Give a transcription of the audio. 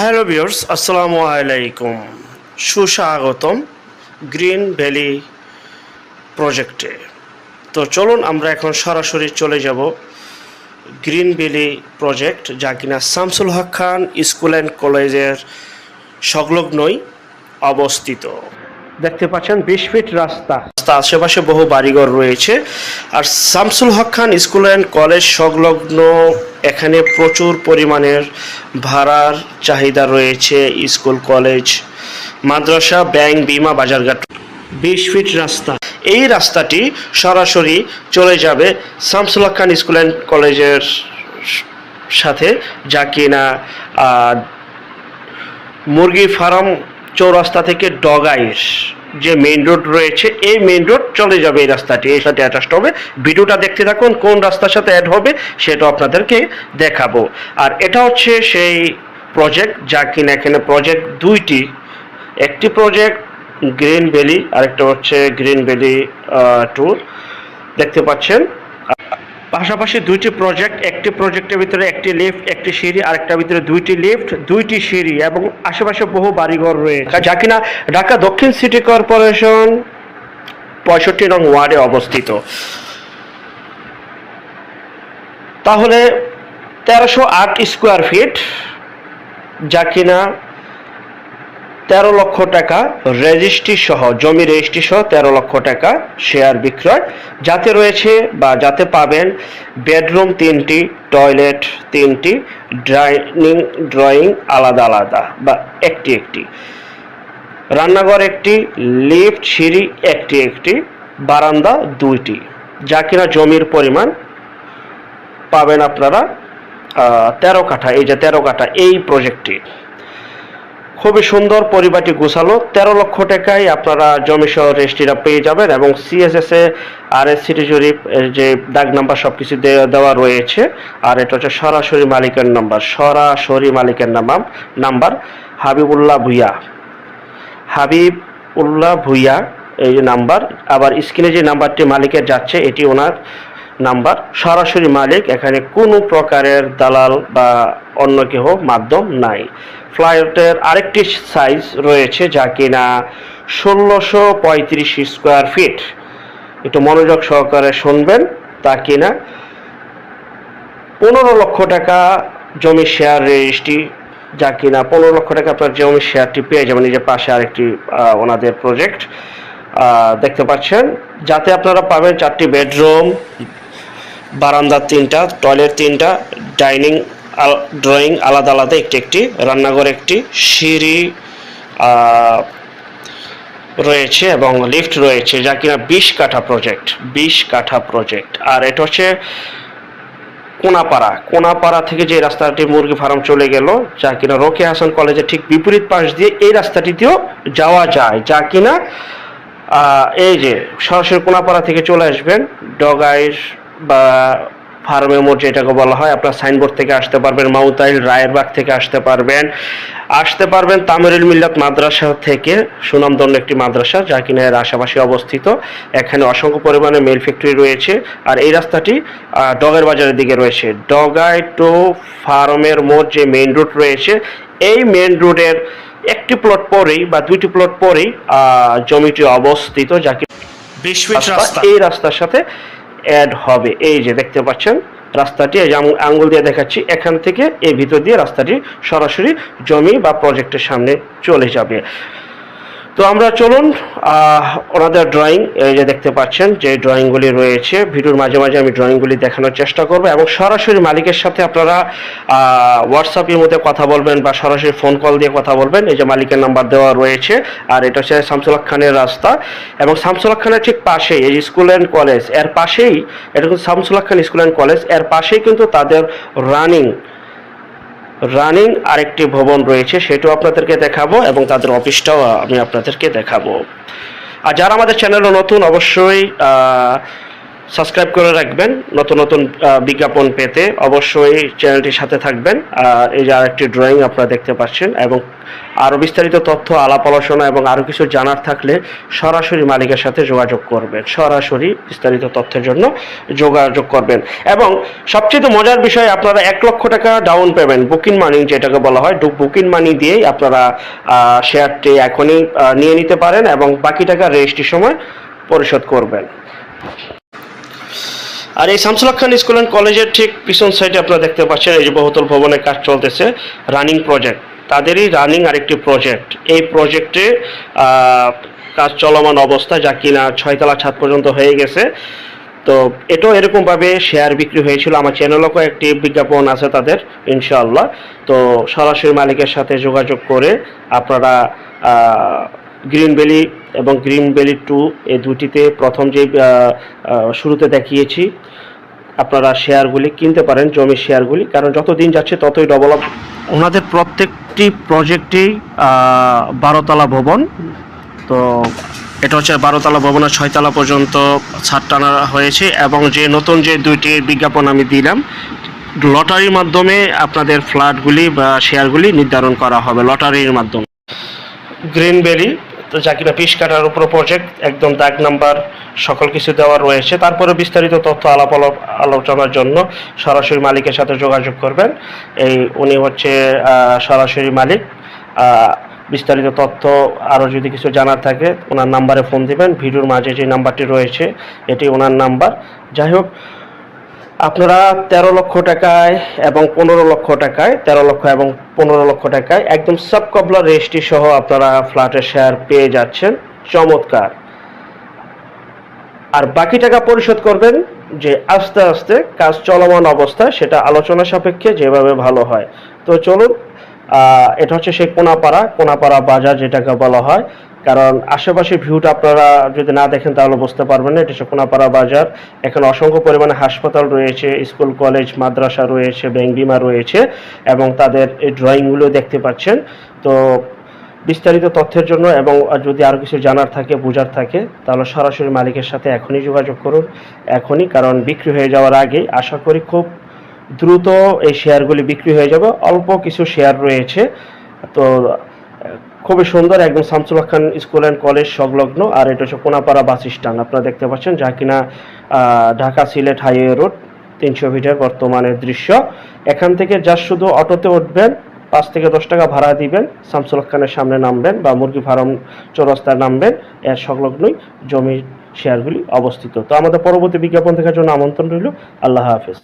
Hello viewers, আসসালামু আলাইকুম। সুস্বাগতম গ্রিন ভ্যালি প্রজেক্টে। তো চলুন আমরা এখন সরাসরি চলে যাব গ্রিন ভ্যালি প্রজেক্ট, যা কিনা শামসুল হক খান স্কুল অ্যান্ড কলেজের সংলগ্নই অবস্থিত। দেখতে পাচ্ছেন, বিশ ফিট রাস্তা। রাস্তা আশেপাশে বহু বাড়িঘর রয়েছে। আর Shamsul Haque Khan school and college সংলগ্ন এখানে প্রচুর পরিমাণের ভাড়ার চাহিদা রয়েছে স্কুল, কলেজ, মাদ্রাসা, ব্যাংক, বিমা, বাজারঘাট। বিশ ফিট রাস্তা। এই রাস্তাটি সরাসরি চলে যাবে শামসুল হক খান স্কুল অ্যান্ড কলেজের সাথে, যা কিনা মুরগি ফার্ম চৌরাস্তা থেকে ডগাইশ। যে মেইন রোড রয়েছে, এই মেইন রোড চলে যাবে এই রাস্তাটি। এই সাথে অ্যাটাচড হবে। ভিডিওটা দেখতে থাকুন, কোন রাস্তার সাথে অ্যাড হবে, সেটা আপনাদেরকে দেখাবো। আর এটা হচ্ছে সেই প্রজেক্ট যা কিনা এখানে প্রজেক্ট দুইটি। একটি প্রজেক্ট গ্রিন ভ্যালি আরেকটা হচ্ছে গ্রিন ভ্যালি ট্যুর দেখতে পাচ্ছেন? পাশাপাশি দুইটি প্রজেক্ট একটি প্রজেক্টের ভিতরে একটি লিফট একটি সিঁড়ি আরেকটার ভিতরে দুইটি লিফট দুইটি সিঁড়ি এবং আশেপাশে বহু বাড়িঘর রয়েছে। যা কিনা ঢাকা দক্ষিণ সিটি কর্পোরেশন পঁয়ষট্টি নং ওয়ার্ডে অবস্থিত। তাহলে তেরোশো আট স্কোয়ার ফিট যা কিনা তেরো লক্ষ টাকা রেজিস্ট্রি সহ, জমি রেজিস্ট্রি সহ তেরো লক্ষ টাকা শেয়ার বিক্রয়। যাতে রয়েছে বা যাতে পাবেন বেডরুম তিনটি টয়লেট তিনটি ডাইনিং ড্রয়িং আলাদা আলাদা বা একটি একটি। রান্নাঘর একটি লিফট সিঁড়ি একটি একটি, বারান্দা দুইটি। যা কিনা জমির পরিমাণ পাবেন আপনারা তেরো কাঠা। এই যে তেরো কাঠা, এই প্রজেক্টটি খুবই সুন্দর পরিবারটি গোছালো। তেরো লক্ষ টাকায় আপনারা জমি সহ রেজিস্ট্রিটা পেয়ে যাবেন এবং CSS A R S city জরিপ যে দাগ নাম্বার সব কিছু দেওয়া রয়েছে। আর এটা হচ্ছে সরাসরি মালিকের নাম্বার, সরাসরি মালিকের নাম নাম্বার হাবিবুল্লাহ ভুইয়া। হাবিব উল্লাহ ভুইয়া, এই যে নাম্বার, আবার স্ক্রিনে যে নাম্বারটি মালিকের যাচ্ছে, এটি ওনার নাম্বার। সরাসরি মালিক, এখানে কোনো প্রকারের দালাল বা অন্য কেহ মাধ্যম নাই। ফ্লাইটের আরেকটি সাইজ রয়েছে যা কিনা ষোলোশো পঁয়ত্রিশ স্কোয়ার ফিট। একটু মনোযোগ সহকারে শুনবেন, তা কিনা পনেরো লক্ষ টাকা জমি শেয়ার রেজিস্ট্রি যা কিনা পনেরো লক্ষ টাকা আপনার জমি শেয়ারটি পেয়ে যাবেন। নিজের পাশে আরেকটি ওনাদের প্রজেক্ট দেখতে পাচ্ছেন। যাতে আপনারা পাবেন চারটি বেডরুম বারান্দা তিনটা, টয়লেট তিনটা, ডাইনিং ড্রয়িং আলাদা আলাদা, একটি একটি, রান্নাঘর একটি, সিঁড়ি রয়েছে এবং লিফট রয়েছে, যা কিনা বিশ কাঠা প্রজেক্ট, বিশ কাঠা প্রজেক্ট। আর এটা হচ্ছে কোনাপাড়া কোনাপাড়া থেকে যে রাস্তাটি মুরগি ফার্ম চলে গেল, যা কিনা রোকে হাসান কলেজের ঠিক বিপরীত পাশ দিয়ে এই রাস্তাটিতেও যাওয়া যায়, যা কিনা এই যে সরাসরি কোনাপাড়া থেকে চলে আসবেন, ডগাইশ বা ফার্মে মোড় যেটাকে বলা হয় আপনার সাইনবোর্ড থেকে আসতে পারবেন মাউতাইল রায়েরবাগ থেকে আসতে পারবেন। আসতে পারবেন তামিরুল মিল্লাত মাদ্রাসা থেকে সুনামদন্য একটি মাদ্রাসা যা কিনা এর আশেপাশে অবস্থিত। এখানে অসংখ্য পরিমাণে মেল ফ্যাক্টরি রয়েছে আর এই রাস্তাটি ডগের বাজারের দিকে রয়েছে। ডগাই টু ফার্মের মোড় যে মেইন রুট রয়েছে এই মেইন রোডের একটি প্লট পরেই বা দুইটি প্লট পরেই আহ, জমিটি অবস্থিত বিশ রাস্তা। এই রাস্তার সাথে অ্যাড হবে। এই যে দেখতে পাচ্ছেন, রাস্তাটি, এই যে আঙু- আঙ্গুল দিয়ে দেখাচ্ছি, এখান থেকে এই ভিতর দিয়ে রাস্তাটি সরাসরি জমি বা প্রজেক্টের সামনে চলে যাবে। তো আমরা চলুন ওনাদের ড্রয়িং এই যে দেখতে পাচ্ছেন যে ড্রয়িংগুলি রয়েছে, ভিডিওর মাঝে মাঝে আমি ড্রয়িংগুলি দেখানোর চেষ্টা করব এবং সরাসরি মালিকের সাথে আপনারা হোয়াটসঅ্যাপের মধ্যে কথা বলবেন বা সরাসরি ফোন কল দিয়ে কথা বলবেন। এই যে মালিকের নাম্বার দেওয়া রয়েছে, আর এটা হচ্ছে শামসুল হক খানের রাস্তা এবং শামসুল হক খানের ঠিক পাশেই এই স্কুল অ্যান্ড কলেজের পাশেই, এটা কিন্তু শামসুল হক খান স্কুল অ্যান্ড কলেজের পাশেই কিন্তু তাদের রানিং রানিং আরেকটি ভবন রয়েছে, সেটাও আপনাদেরকে দেখাবো এবং তাদের অফিসটাও আমি আপনাদেরকে দেখাবো। আর যারা আমাদের চ্যানেলে নতুন, অবশ্যই সাবস্ক্রাইব করে রাখবেন নতুন নতুন বিজ্ঞাপন পেতে। অবশ্যই চ্যানেলটির সাথে থাকবেন। আর এই যে আরেকটি ড্রয়িং আপনারা দেখতে পাচ্ছেন এবং আরও বিস্তারিত তথ্য, আলাপ আলোচনা এবং আরও কিছু জানার থাকলে সরাসরি মালিকের সাথে যোগাযোগ করবেন। সরাসরি বিস্তারিত তথ্যের জন্য যোগাযোগ করবেন। এবং সবচেয়ে মজার বিষয়, আপনারা এক লক্ষ টাকা ডাউন পেমেন্ট বুকিং মানি যেটাকে বলা হয় বুকিং মানি দিয়েই আপনারা শেয়ারটি এখনই নিয়ে নিতে পারেন এবং বাকি টাকা রেজিস্ট্রির সময় পরিশোধ করবেন। আর এই শামসুল খান স্কুল অ্যান্ড কলেজের ঠিক পিছন সাইডে আপনারা দেখতে পাচ্ছেন, এই যে বহুতল ভবনের কাজ চলতেছে রানিং প্রজেক্ট তাদেরই রানিং আরেকটি প্রজেক্ট এই প্রজেক্টে কাজ চলমান অবস্থা যা কিনা ছয়তলা ছাদ পর্যন্ত হয়ে গেছে। তো এটাও এরকমভাবে শেয়ার বিক্রি হয়েছিল। আমার চ্যানেলও একটি বিজ্ঞাপন আছে তাদের, ইনশাআল্লাহ। তো সরাসরি মালিকের সাথে যোগাযোগ করে আপনারা গ্রিন ভ্যালি এবং গ্রিন ভ্যালি টু এই দুটিতে প্রথম যে শুরুতে দেখিয়েছি আপনারা শেয়ারগুলি কিনতে পারেন জমির শেয়ারগুলি কারণ যত দিন যাচ্ছে ততই ডেভেলপ ওনাদের প্রত্যেকটি প্রজেক্টেই বারোতলা ভবন। তো এটা হচ্ছে বারোতলা ভবনের ছয়তলা পর্যন্ত ছাদ টানা হয়েছে এবং যে নতুন যে দুইটি বিজ্ঞাপন আমি দিলাম লটারির মাধ্যমে আপনাদের ফ্ল্যাটগুলি বা শেয়ারগুলি নির্ধারণ করা হবে লটারির মাধ্যমে। গ্রিনবেরি তো কিনা পিস কাটার উপর প্রজেক্ট একদম দাগ নাম্বার সকল কিছু দেওয়া রয়েছে। তারপরে বিস্তারিত তথ্য, আলাপ আলোচনার জন্য সরাসরি মালিকের সাথে যোগাযোগ করবেন। এই উনি হচ্ছে সরাসরি মালিক। বিস্তারিত তথ্য আরও যদি কিছু জানার থাকে, ওনার নাম্বারে ফোন দিবেন। ভিডিওর মাঝে যে নাম্বারটি রয়েছে, এটি ওনার নাম্বার। যাই হোক আপনারা তেরো লক্ষ টাকায় এবং পনেরো লক্ষ টাকায়, তেরো লক্ষ এবং পনেরো লক্ষ টাকায় একদম সাব কবলা রেজিস্ট্রি সহ আপনারা ফ্ল্যাটের শেয়ার পেয়ে যাচ্ছেন। চমৎকার। আর বাকি টাকা পরিশোধ করবেন যে আস্তে আস্তে কাজ চলমান অবস্থায় সেটা আলোচনা সাপেক্ষে যেভাবে ভালো হয়। তো চলুন এটা হচ্ছে সেই কোনাপাড়া। কোনাপাড়া বাজার, যেটাকে বলা হয়। কারণ আশেপাশের ভিউটা আপনারা যদি না দেখেন তাহলে বুঝতে পারবেন না। এটা কোনাপাড়া বাজার। এখানে অসংখ্য পরিমাণে হাসপাতাল রয়েছে, স্কুল, কলেজ, মাদ্রাসা রয়েছে ব্যাংক বিমা রয়েছে এবং তাদের এই ড্রয়িংগুলো দেখতে পাচ্ছেন। তো বিস্তারিত তথ্যের জন্য এবং যদি আরও কিছু জানার থাকে, বোঝার থাকে, তাহলে সরাসরি মালিকের সাথে এখনই যোগাযোগ করুন। এখনই, কারণ বিক্রি হয়ে যাওয়ার আগে আশা করি খুব দ্রুত এই শেয়ারগুলি বিক্রি হয়ে যাবে। অল্প কিছু শেয়ার রয়েছে। তো খুবই সুন্দর একদম Shamsul Khan school and college সংলগ্ন, আর এটা হচ্ছে কোনাপাড়া বাস স্ট্যান্ড। আপনারা দেখতে পাচ্ছেন যা কিনা ঢাকা সিলেট হাইওয়ে রোড, তিনশো ফিটের বর্তমানে দৃশ্য। এখান থেকে যা শুধু অটোতে উঠবেন, পাঁচ থেকে দশ টাকা ভাড়া দিবেন, শামসুল খানের সামনে নামবেন বা মুরগি ফার্ম চৌরাস্তায় নামবেন, এর সংলগ্নই জমির শেয়ারগুলি অবস্থিত। তো আমাদের পরবর্তী বিজ্ঞাপন দেখার জন্য আমন্ত্রণ রইল। আল্লাহ হাফেজ।